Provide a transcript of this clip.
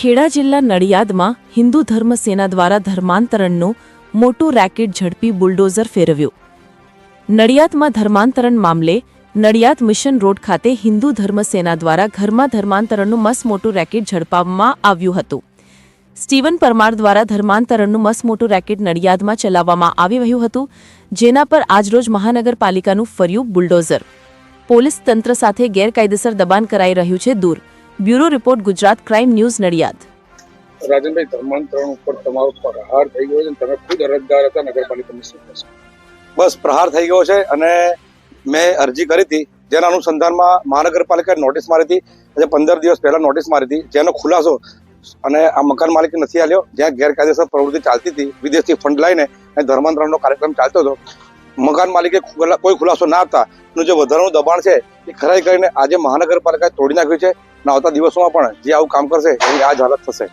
ખેડા જિલ્લા નડિયાદમાં હિન્દુ ધર્મ સેના દ્વારા ધર્માંતરણનું મોટું રેકેટ ઝડપી બુલડોઝર ફેરવ્યું. નડિયાદમાં ધર્માંતરણ મામલે નડિયાદ મિશન રોડ ખાતે હિન્દુ ધર્મ સેના દ્વારા ઘરમાં ધર્માંતરણનું મસ મોટું રેકેટ ઝડપાવવામાં આવ્યું હતું. સ્ટીવન પરમાર દ્વારા ધર્માંતરણનું મસ મોટું રેકેટ નડિયાદમાં ચલાવવામાં આવી રહ્યું હતું, જેના પર આજરોજ મહાનગરપાલિકાનું ફર્યું બુલડોઝર. પોલીસ તંત્ર સાથે ગેરકાયદેસર દબાણ કરાઈ રહ્યું છે દૂર. Bureau report Gujarat crime news Nadiad. રાજનભાઈ ધર્માંતરણ ઉપર તમારો પ્રહાર થઈ ગયો છે તમે ખુદ અરજદાર હતા નગરપાલિકાની શું બસ પ્રહાર થઈ ગયો છે અને મેં અરજી કરી હતી જેના અનુસંધાનમાં મહાનગરપાલિકાએ નોટિસ મારી હતી આજે પંદર દિવસ પહેલા નોટિસ મારી હતી જેનો ખુલાસો અને આ મકાન માલિકે નથી આલ્યો જ્યાં ગેરકાયદેસર પ્રવૃત્તિ ચાલતી હતી વિદેશથી ફંડ લઈને અને ધર્માંતરણનો કાર્યક્રમ ચાલતો હતો. મકાન માલિકે કોઈ ખુલાસો ના આપતા નું જે વધારાનું દબાણ છે એ ખરાઈ કરીને આજે મહાનગરપાલિકાએ તોડી નાખ્યું છે. આવતા દિવસોમાં પણ જે આવું કામ કરશે એની આ જ હાલત થશે.